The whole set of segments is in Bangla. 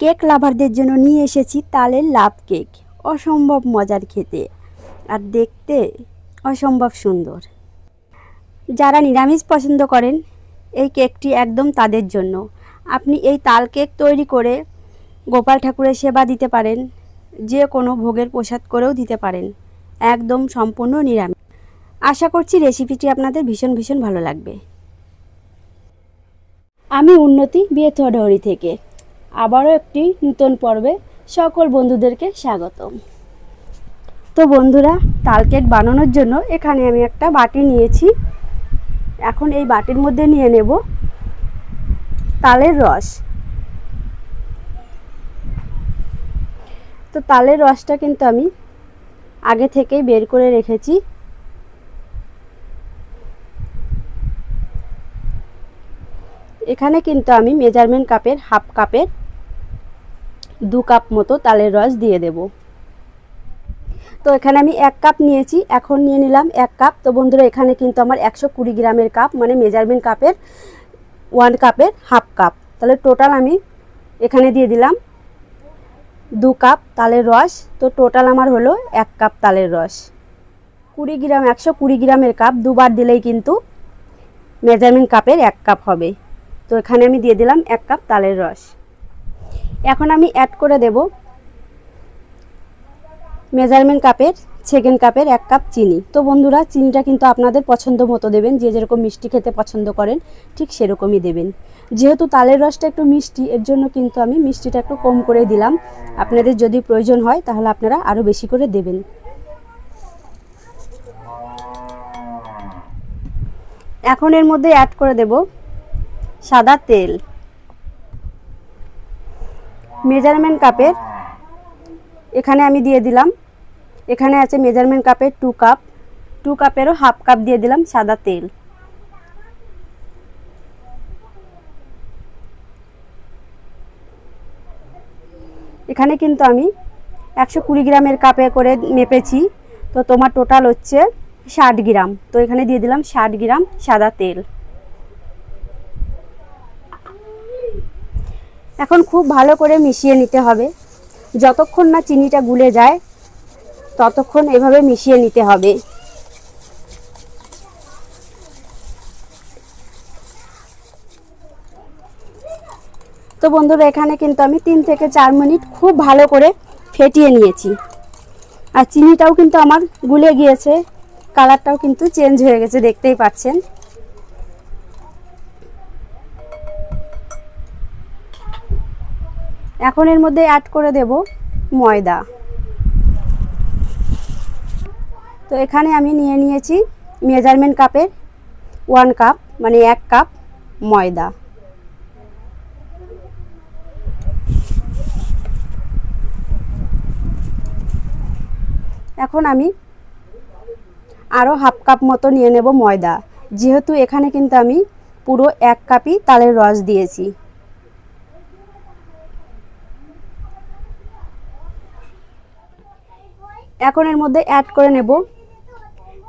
কেক লাভারদের জন্য নিয়ে এসেছি তালের লাভ কেক। অসম্ভব মজার খেতে। আর দেখতে অসম্ভব সুন্দর। যারা নিরামিষ পছন্দ করেন, এই কেকটি একদম তাদের জন্য। আপনি এই তাল কেক তৈরি করে গোপাল ঠাকুরের সেবা দিতে পারেন, যে কোনো ভোগের প্রসাদ করেও দিতে পারেন। একদম সম্পূর্ণ নিরামিষ। আশা করছি রেসিপিটি আপনাদের ভীষণ ভীষণ ভালো লাগবে। আমি উন্নতি বিয়েথডহরি থেকে। আবারও একটি নূতন পর্বে সকল বন্ধুদেরকে স্বাগতম তো বন্ধুরা তাল কেক বানানোর জন্য এখানে আমি একটা বাটি নিয়েছি। এখন এই বাটির মধ্যে নিয়ে নেব তালের রস। তো তালের রসটা কিন্তু আমি আগে থেকেই বের করে রেখেছি। এখানে কিন্তু আমি মেজারমেন্ট কাপের, হাফ কাপের দু কাপ মতো তালের রস দিয়ে দেব। তো এখানে আমি এক কাপ নিয়েছি, এখন নিয়ে নিলাম এক কাপ। তো বন্ধুরা, এখানে কিন্তু আমার একশো কুড়ি গ্রামের কাপ মানে মেজারমেন্ট কাপের ওয়ান কাপের হাফ কাপ। তাহলে টোটাল আমি এখানে দিয়ে দিলাম দু কাপ তালের রস। তো টোটাল আমার হলো এক কাপ তালের রস। কুড়ি গ্রাম, একশো কুড়ি গ্রামের কাপ দুবার দিলেই কিন্তু মেজারমেন্ট কাপের এক কাপ হবে। তো এখানে আমি দিয়ে দিলাম এক কাপ তালের রস। এখন আমি অ্যাড করে দেব মেজারমেন্ট কাপের সেকেন্ড কাপের এক কাপ চিনি। তো বন্ধুরা, চিনিটা কিন্তু আপনাদের পছন্দ মতো দেবেন, যে যেরকম মিষ্টি খেতে পছন্দ করেন, ঠিক সেরকমই দেবেন। যেহেতু তালের রসটা একটু মিষ্টি, এর জন্য কিন্তু আমি মিষ্টিটা একটু কম করে দিলাম। আপনাদের যদি প্রয়োজন হয়, তাহলে আপনারা আরও বেশি করে দেবেন। এখন এর মধ্যে অ্যাড করে দেব সাদা তেল। মেজারমেন্ট কাপের। এখানে আমি দিয়ে দিলাম। এখানে আছে মেজারমেন্ট কাপের টু কাপ টু কাপেরও হাফ কাপ দিয়ে দিলাম সাদা তেল। এখানে কিন্তু আমি একশো কুড়ি গ্রামের কাপে করে মেপেছি। তো তোমার টোটাল হচ্ছে ষাট গ্রাম। তো এখানে দিয়ে দিলাম ষাট গ্রাম সাদা তেল। এখন খুব ভালো করে মিশিয়ে নিতে হবে। যতক্ষণ না চিনিটা গুলে যায়, ততক্ষণ এভাবে মিশিয়ে নিতে হবে। তো বন্ধুরা, এখানে কিন্তু আমি তিন থেকে চার মিনিট খুব ভালো করে ফেটিয়ে নিয়েছি। আর চিনিটাও কিন্তু আমার গুলে গিয়েছে, কালারটাও কিন্তু চেঞ্জ হয়ে গেছে, দেখতেই পাচ্ছেন। এখন এর মধ্যে অ্যাড করে দেব ময়দা। তো এখানে আমি নিয়ে নিয়েছি মেজারমেন্ট কাপের ওয়ান কাপ মানে এক কাপ ময়দা। এখন আমি আরও হাফ কাপ মতো নিয়ে নেব ময়দা। যেহেতু এখানে কিন্তু আমি পুরো এক কাপই তালের রস দিয়েছি। এখন এর মধ্যে অ্যাড করে নেব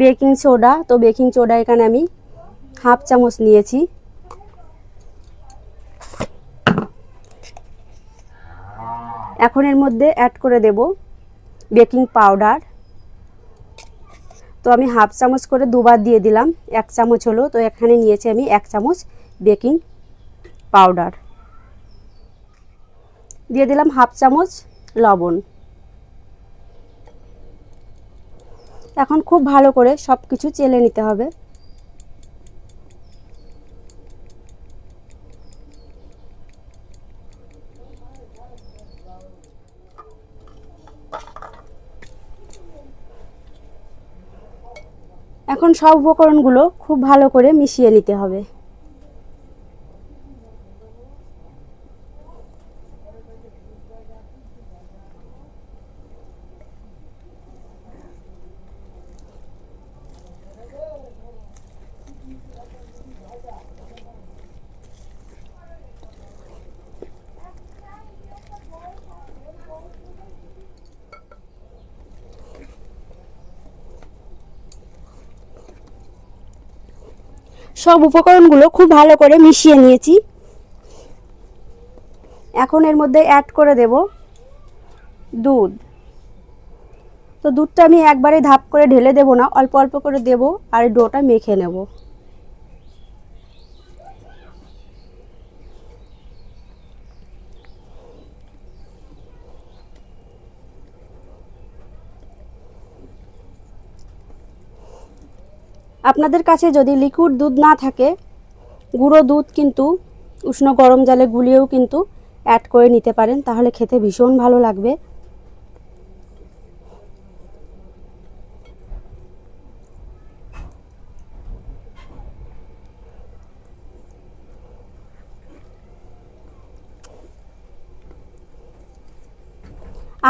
বেকিং সোডা তো বেকিং সোডা এখানে আমি হাফ চামচ নিয়েছি। এখন এর মধ্যে অ্যাড করে দেব বেকিং পাউডার তো আমি হাফ চামচ করে দুবার দিয়ে দিলাম, এক চামচ হলো। তো এখানে নিয়েছি আমি এক চামচ বেকিং পাউডার দিয়ে দিলাম হাফ চামচ লবণ। এখন খুব ভালো করে সব কিছু চেলে নিতে হবে। এখন সব উপকরণগুলো খুব ভালো করে মিশিয়ে নিতে হবে। সব উপকরণগুলো খুব ভালো করে মিশিয়ে নিয়েছি। এখন এর মধ্যে অ্যাড করে দেব দুধ। তো দুধটা আমি একবারে ধাপ করে ঢেলে দেব না, অল্প অল্প করে দেব আর ডোটা মেখে নেব। আপনাদের কাছে যদি লিকুইড দুধ না থাকে, গুঁড়ো দুধ কিন্তু, উষ্ণ গরম জালে গুলিয়েও কিন্তু অ্যাড করে নিতে পারেন, তাহলে খেতে ভীষণ ভালো লাগবে।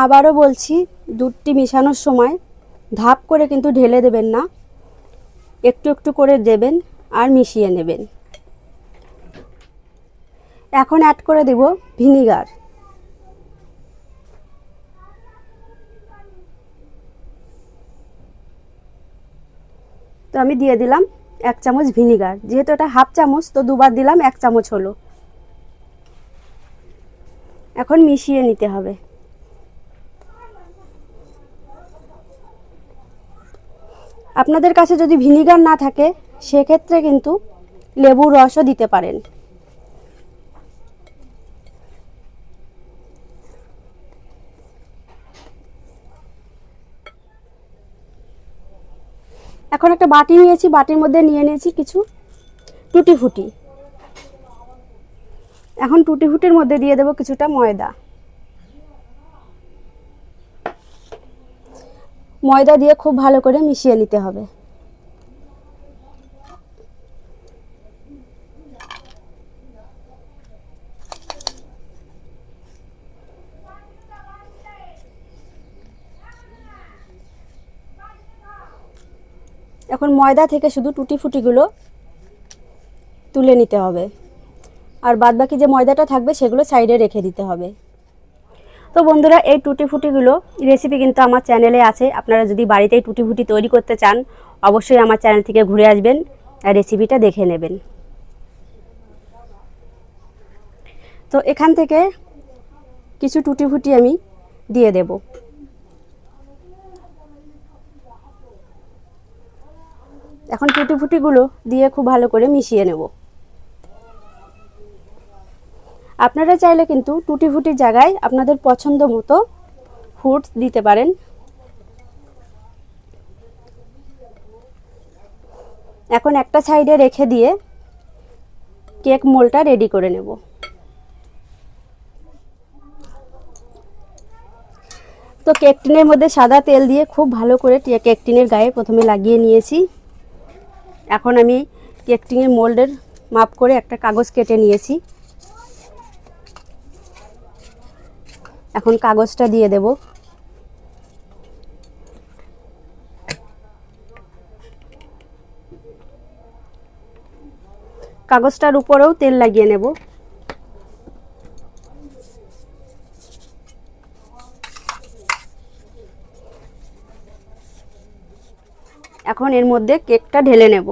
আবারও বলছি, দুধটি মেশানোর সময় ধাপ করে কিন্তু ঢেলে দেবেন না। একটু একটু করে দেবেন আর মিশিয়ে নেবেন। এখন অ্যাড করে দেব ভিনিগার তো আমি দিয়ে দিলাম এক চামচ ভিনিগার যেহেতু এটা হাফ চামচ, তো দুবার দিলাম এক চামচ হলো। এখন মিশিয়ে নিতে হবে। আপনাদের কাছে যদি ভিনিগার না থাকে, সেক্ষেত্রে কিন্তু লেবুর রসও দিতে পারেন। এখন একটা বাটি নিয়েছি, বাটির মধ্যে নিয়ে নিয়েছি কিছু টুটি ফুটি এখন টুটি ফুটির মধ্যে দিয়ে দেবো কিছুটা ময়দা। ময়দা দিয়ে খুব ভালো করে মিশিয়ে নিতে হবে। এখন ময়দা থেকে শুধু টুটি ফুটিগুলো তুলে নিতে হবে। আর বাদবাকি যে ময়দাটা থাকবে সেগুলো সাইডে রেখে দিতে হবে। তো বন্ধুরা, এই টুটি ফুটিগুলো রেসিপি কিন্তু আমার চ্যানেলে আছে। আপনারা যদি বাড়িতেই টুটি ফুটি তৈরি করতে চান, অবশ্যই আমার চ্যানেল থেকে ঘুরে আসবেন আর রেসিপিটা দেখে নেবেন। তো এখান থেকে কিছু টুটি ফুটি আমি দিয়ে দেব। এখন টুটি ফুটিগুলো দিয়ে খুব ভালো করে মিশিয়ে নেব। আপনারা চাইলে কিন্তু টুটি ফুটির জায়গায় আপনাদের পছন্দ মতো ফ্রুটস দিতে পারেন। এখন একটা সাইডে রেখে দিয়ে কেক মোলটা রেডি করে নেব। তো কেক টিনের মধ্যে সাদা তেল দিয়ে খুব ভালো করে কেক টিনের গায়ে প্রথমে লাগিয়ে নিয়েছি। এখন আমি কেক টিনের মোল্ডের মাপ করে একটা কাগজ কেটে নিয়েছি। এখন কাগজটা দিয়ে দেব। কাগজটার উপরেও তেল লাগিয়ে নেব। এখন এর মধ্যে কেকটা ঢেলে নেব।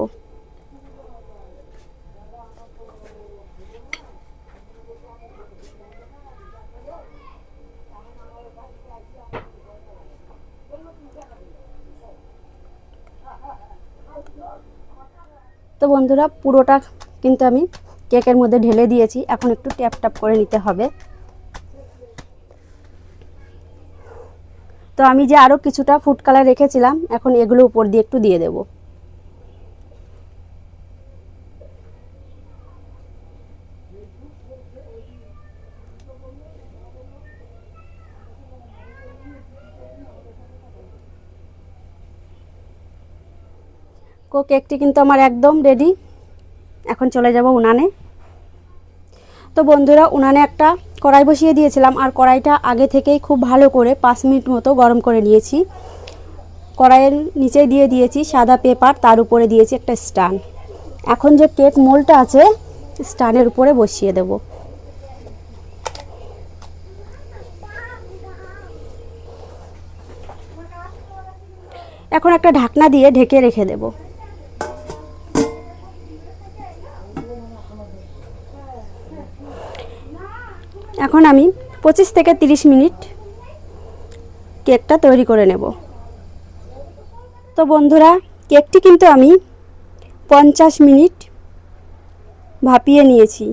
তো বন্ধুরা পুরোটা কিন্তু আমি কেকের মধ্যে ঢেলে দিয়েছি। এখন একটু ট্যাপ ট্যাপ করে নিতে হবে। তো আমি যে আরও কিছুটা ফুড কালার রেখেছিলাম, এখন এগুলো উপর দিয়ে একটু দিয়ে দেব। কো কেকটি কিন্তু আমার একদম রেডি এখন চলে যাব উনানে। তো বন্ধুরা, উনানে একটা কড়াই বসিয়ে দিয়েছিলাম, আর কড়াইটা আগে থেকেই খুব ভালো করে পাঁচ মিনিট মতো গরম করে নিয়েছি। কড়াইয়ের নিচে দিয়ে দিয়েছি সাদা পেপার, তার উপরে দিয়েছি একটা স্টান। এখন যে কেক মোলটা আছে, স্টানের উপরে বসিয়ে দেব। এখন একটা ঢাকনা দিয়ে ঢেকে রেখে দেবো। এখন আমি পঁচিশ থেকে তিরিশ মিনিট কেকটা তৈরি করে নেব। তো বন্ধুরা, কেকটি কিন্তু আমি পঞ্চাশ মিনিট ভাপিয়ে নিয়েছি।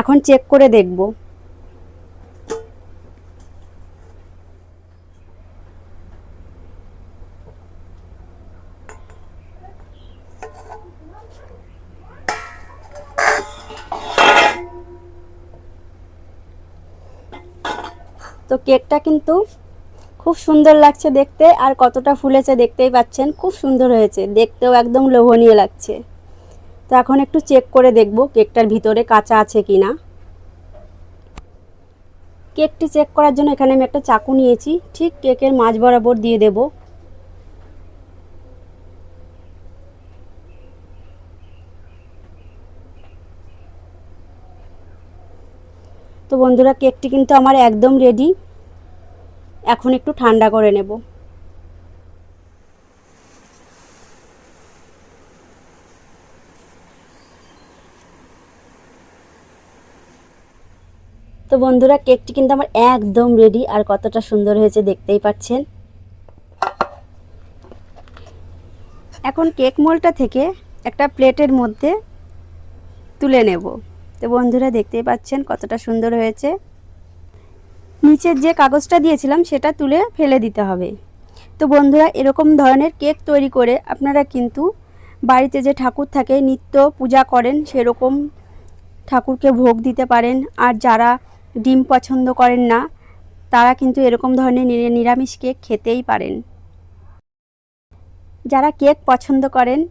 এখন চেক করে দেখব। কেকটা কিন্তু খুব সুন্দর লাগছে দেখতে আর কতটা ফুলেছে দেখতেই পাচ্ছেন, খুব সুন্দর হয়েছে। দেখতেও একদম লোভনীয় লাগছে। তো এখন একটু চেক করে দেখব কেকটার ভিতরে কাঁচা আছে কি না কেকটি চেক করার জন্য এখানে আমি একটা চাকু নিয়েছি, ঠিক কেকের মাঝ বরাবর দিয়ে দেব। তো বন্ধুরা, কেকটি কিন্তু আমার একদম রেডি এখন একটু ঠান্ডা করে নেব। তো বন্ধুরা, কেকটি কিন্তু আমার একদম রেডি আর কতটা সুন্দর হয়েছে দেখতেই পাচ্ছেন। এখন কেক মোলটা থেকে একটা প্লেটের মধ্যে তুলে নেব। তো বন্ধুরা, দেখতেই পাচ্ছেন কতটা সুন্দর হয়েছে। নিচের যে কাগজটা দিয়েছিলাম, সেটা তুলে ফেলে দিতে হবে। তো বন্ধুরা, এরকম ধরনের কেক তৈরি করে আপনারা কিন্তু বাড়িতে যে ঠাকুর থাকে, নিত্য পূজা করেন, সেরকম ঠাকুরকে ভোগ দিতে পারেন। আর যারা ডিম পছন্দ করেন না, তারা কিন্তু এরকম ধরনের নিরা- নিরামিষ কেক খেতেই পারেন। যারা কেক পছন্দ করেন,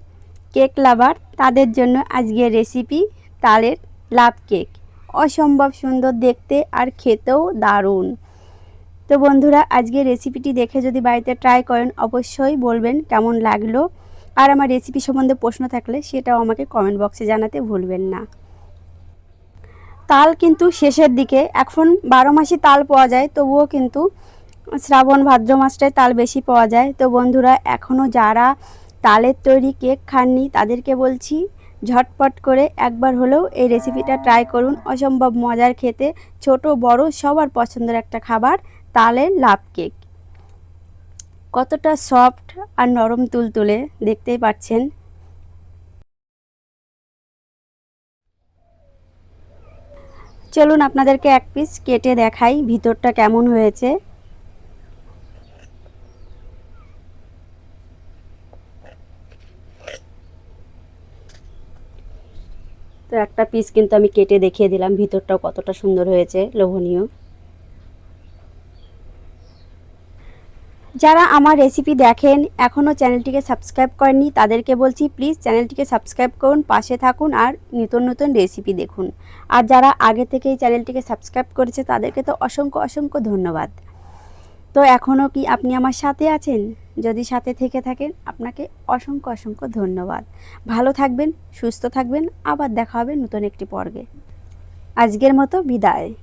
কেক লাভার, তাদের জন্য আজকের রেসিপি তালের লাভ কেক। অসম্ভব সুন্দর দেখতে আর খেতেও দারুণ। তো বন্ধুরা, আজকে রেসিপিটি দেখে যদি বাড়িতে ট্রাই করেন, অবশ্যই বলবেন কেমন লাগল। আর আমার রেসিপি সম্বন্ধে প্রশ্ন থাকলে সেটাও আমাকে কমেন্ট বক্সে জানাতে ভুলবেন না। তাল কিন্তু শেষের দিকে, এখন বারো মাসই তাল পাওয়া যায়, তবুও কিন্তু শ্রাবণ ভাদ্র মাসটায় তাল বেশি পাওয়া যায়। তো বন্ধুরা এখনও যারা তালের তৈরি কেক খাননি, তাদেরকে বলছি ঝটপট করে একবার হলেও এই রেসিপিটা ট্রাই করুন। অসম্ভব মজার খেতে। ছোট, বড়, সবার পছন্দের একটা খাবার, তালের লাভ কেক কতটা সফট আর নরম তুলতুলে, দেখতেই পাচ্ছেন। চলুন আপনাদেরকে এক পিস কেটে দেখাই ভিতরটা কেমন হয়েছে। তো একটা পিস কিন্তু আমি কেটে দেখিয়ে দিলাম, ভিতরটাও কতটা সুন্দর হয়েছে, লোভনীয়। যারা আমার রেসিপি দেখেন এখনও চ্যানেলটিকে সাবস্ক্রাইব করেননি, তাদেরকে বলছি প্লিজ চ্যানেলটিকে সাবস্ক্রাইব করুন, পাশে থাকুন আর নতুন নতুন রেসিপি দেখুন। আর যারা আগে থেকেই চ্যানেলটিকে সাবস্ক্রাইব করেছে, তাদেরকে তো অসংখ্য অসংখ্য ধন্যবাদ। তো এখনও কি আপনি আমার সাথে আছেন? যদি সাথে থেকে থাকেন, আপনাকে অসংখ্য অসংখ্য ধন্যবাদ। ভালো থাকবেন, সুস্থ থাকবেন, আবার দেখা হবে নতুন একটি পর্বে। আজকের মতো বিদায়।